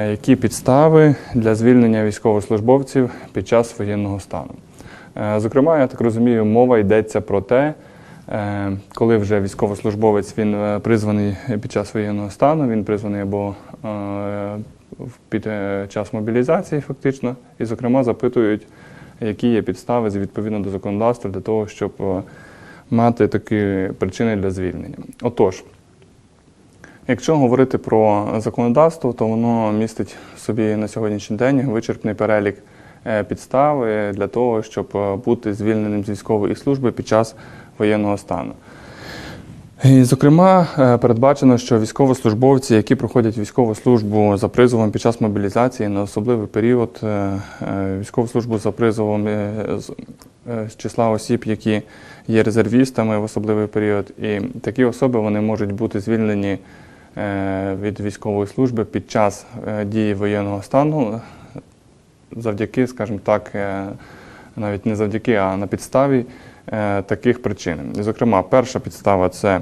Які підстави для звільнення військовослужбовців під час воєнного стану? Е, Зокрема, я так розумію, мова йдеться про те, е, коли вже військовослужбовець він е, призваний під час воєнного стану, він призваний або під час мобілізації, фактично, і, зокрема, запитують, які є підстави відповідно до законодавства для того, щоб мати такі причини для звільнення. Отож, Якщо говорити про законодавство, то воно містить собі на сьогоднішній день вичерпний перелік е, підстав е, для того, щоб е, бути звільненим з військової служби під час воєнного стану. І, зокрема, передбачено, що військовослужбовці, які проходять військову службу за призовом під час мобілізації на особливий період, військову службу за призовом з числа осіб, які є резервістами в особливий період, і такі особи вони можуть бути звільнені від військової служби під час е, дії воєнного стану е, завдяки, скажімо так, е, навіть не завдяки, а на підставі е, таких причин. Зокрема, перша підстава це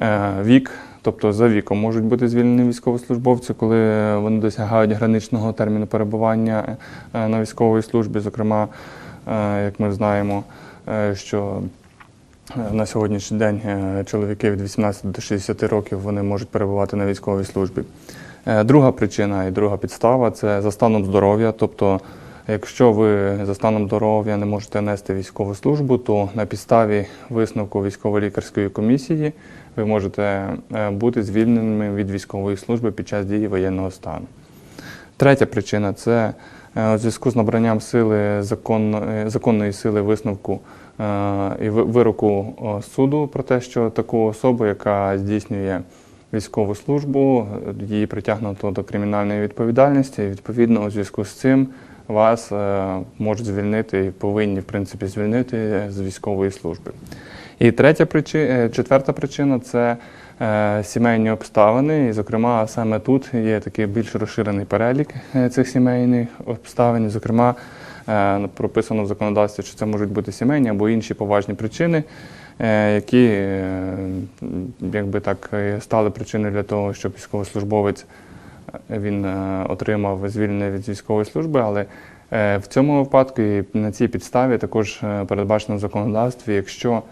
е, вік, тобто за віком можуть бути звільнені військовослужбовці, коли вони досягають граничного терміну перебування е, на військовій службі. Зокрема, е, як ми знаємо, е, що е, на сьогоднішній день е, чоловіки від 18 до 60 років вони можуть перебувати на військовій службі. Е, Друга причина і друга підстава це за станом здоров'я. Тобто, якщо ви за станом здоров'я не можете нести військову службу, то на підставі висновку військово-лікарської комісії ви можете е, бути звільненими від військової служби під час дії воєнного стану. Третя причина це у зв'язку з набранням сили законної, законної сили висновку е, і вироку е, суду про те, що таку особу, яка здійснює військову службу, е, її притягнуто до кримінальної відповідальності. І відповідно, у зв'язку з цим вас е, можуть звільнити і повинні в принципі звільнити з військової служби. І третя причина, четверта причина це е, сімейні обставини. І, зокрема, саме тут є такий більш розширений перелік е, цих сімейних обставин. Зокрема, е, прописано в законодавстві, що це можуть бути сімейні або інші поважні причини, е, які е, якби так е, стали причиною для того, щоб військовослужбовець е, він е, отримав звільнення від військової служби, але е, в цьому випадку і на цій підставі також е, передбачено в законодавстві, якщо,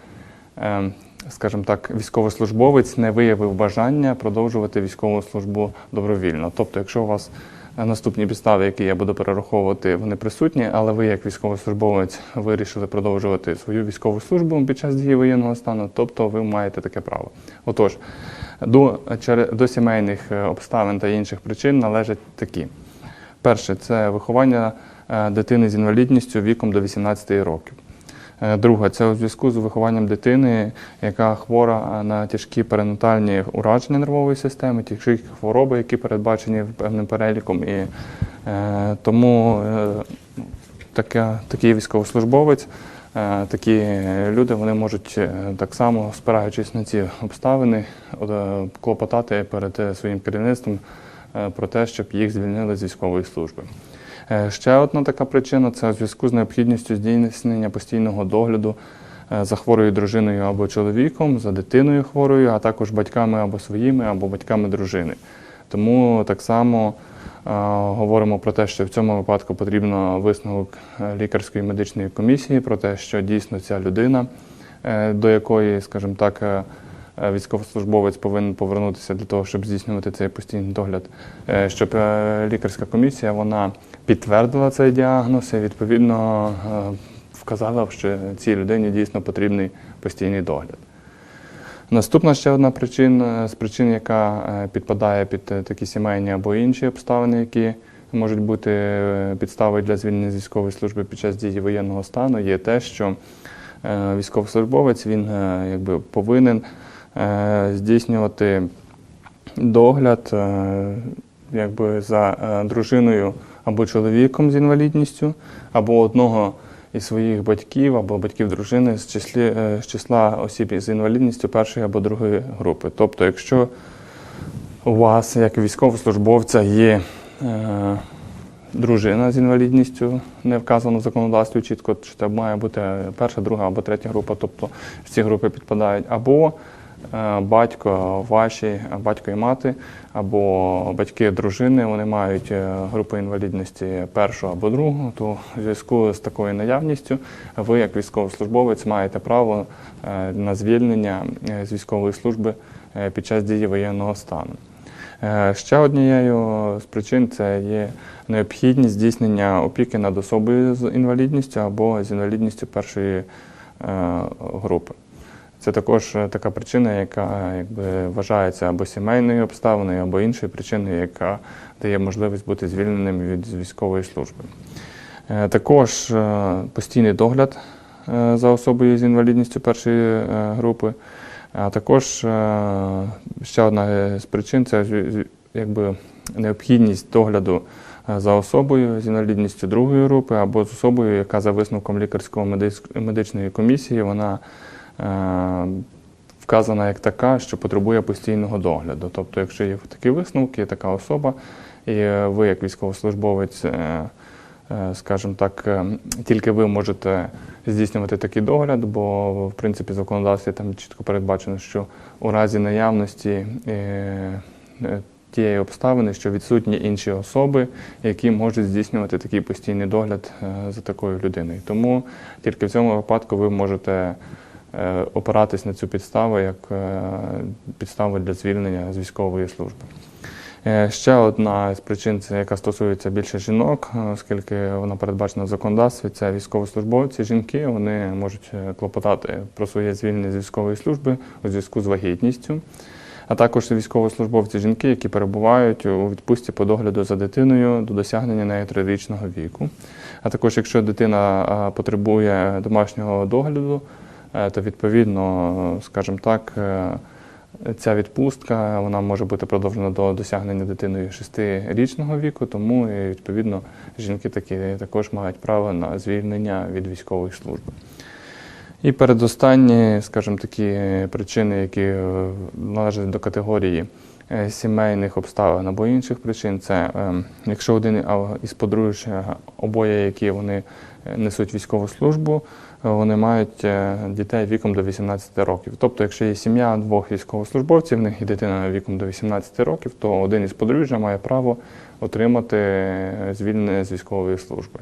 е, скажімо так, військовослужбовець не виявив бажання продовжувати військову службу добровільно. Тобто, якщо у вас е, наступні підстави, які я буду перераховувати, вони присутні, але ви, як військовослужбовець, вирішили продовжувати свою військову службу під час дії воєнного стану, тобто ви маєте таке право. Отож, до, до сімейних е, обставин та інших причин належать такі. Перше це виховання е, дитини з інвалідністю віком до 18 років. Е, Друге це у зв'язку з вихованням дитини, яка хвора е, на тяжкі перинатальні ураження нервової системи, тяжкі хвороби, які передбачені певним переліком. І е, тому е, таке, такий військовослужбовець, е, такі люди вони можуть е, так само, спираючись на ці обставини, от, клопотати перед своїм керівництвом про те, щоб їх звільнили з військової служби. Е, Ще одна така причина це у зв'язку з необхідністю здійснення постійного догляду е, за хворою дружиною або чоловіком, за дитиною хворою, а також батьками або своїми, або батьками дружини. Тому так само е, говоримо про те, що в цьому випадку потрібно висновок лікарської медичної комісії про те, що дійсно ця людина, до якої, скажімо так, військовослужбовець повинен повернутися для того, щоб здійснювати цей постійний догляд, е, щоб е, лікарська комісія вона підтвердила цей діагноз і відповідно е, вказала, що цій людині дійсно потрібний постійний догляд. Наступна ще одна причина з причин, яка е, підпадає під е, такі сімейні або інші обставини, які можуть бути е, підставою для звільнення з військової служби під час дії воєнного стану, є те, що е, військовослужбовець він е, якби повинен е, здійснювати догляд е, якби за е, дружиною або чоловіком з інвалідністю, або одного із своїх батьків або батьків дружини з, числі, е, з числа осіб з інвалідністю першої або другої групи. Тобто, якщо у вас, як військовослужбовця, є е, дружина з інвалідністю, не вказано в законодавстві чітко, що це має бути перша, друга або третя група, тобто ці групи підпадають, або е, батько ваші, батько і мати, або батьки дружини, вони мають е, групу інвалідності першого або другого, то в зв'язку з такою наявністю ви, як військовослужбовець, маєте право е, на звільнення е, з військової служби е, під час дії воєнного стану. Е, Ще однією з причин це є необхідність здійснення опіки над особою з інвалідністю або з інвалідністю першої е, групи. Це також е, така причина, яка е, якби, вважається або сімейною обставиною, або іншою причиною, яка дає можливість бути звільненим від військової служби. Е, Також постійний догляд за особою з інвалідністю першої групи. А також ще одна з причин це якби необхідність догляду за особою з інвалідністю другої групи або з особою, яка за висновком лікарського медис- медичної комісії вона вказана як така, що потребує постійного догляду. Тобто, якщо є такі висновки, є така особа, і е, ви, як військовослужбовець, е, е, скажімо так, е, тільки ви можете здійснювати такий догляд, бо в принципі в законодавстві там чітко передбачено, що у разі наявності е, е, тієї обставини, що відсутні інші особи, які можуть здійснювати такий постійний догляд е, за такою людиною. Тому тільки в цьому випадку ви можете е, опиратись на цю підставу як е, підставу для звільнення з військової служби. Е, Ще одна з причин, це яка стосується більше жінок, е, оскільки вона передбачена в законодавстві, це військовослужбовці. Жінки вони можуть е, клопотати про своє звільнення з військової служби у зв'язку з вагітністю, а також військовослужбовці жінки, які перебувають у відпустці по догляду за дитиною до досягнення нею трирічного віку. А також, якщо дитина е, потребує домашнього догляду, е, то відповідно, е, скажімо так. е, Ця відпустка вона може бути продовжена до досягнення дитиною 6-річного віку, тому і, відповідно жінки такі також мають право на звільнення від військової служби. І передостанні, скажімо, такі причини, які е, належать до категорії е, сімейних обставин або інших причин, це е, якщо один із подружжя, обоє, які вони е, несуть військову службу, е, вони мають е, дітей віком до 18 років. Тобто, якщо є сім'я двох військовослужбовців, в них і дитина віком до 18 років, то один із подружжя має право отримати е, звільнення з військової служби.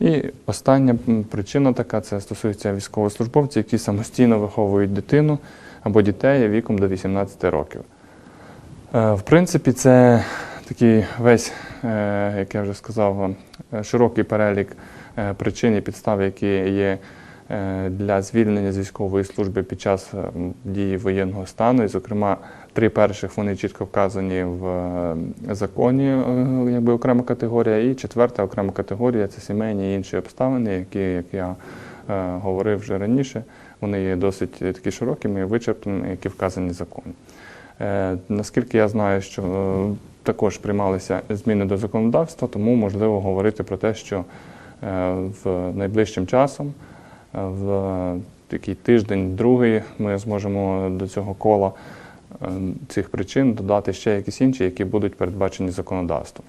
І остання причина така це стосується військовослужбовців, які самостійно виховують дитину або дітей віком до 18 років. Е, В принципі, це такий весь, як я вже сказав, широкий перелік причин і підстав, які є е, для звільнення з військової служби під час е, дії воєнного стану. І, зокрема, три перших вони чітко вказані в е, законі, е, якби окрема категорія, і четверта окрема категорія це сімейні і інші обставини, які, як я е, говорив вже раніше, вони є досить е, такі широкими і вичерпними, які вказані в законі. Е, Наскільки я знаю, що е, також приймалися зміни до законодавства, тому можливо говорити про те, що е, в найближчим часом, е, в такий тиждень, другий, ми зможемо до цього кола е, цих причин додати ще якісь інші, які будуть передбачені законодавством.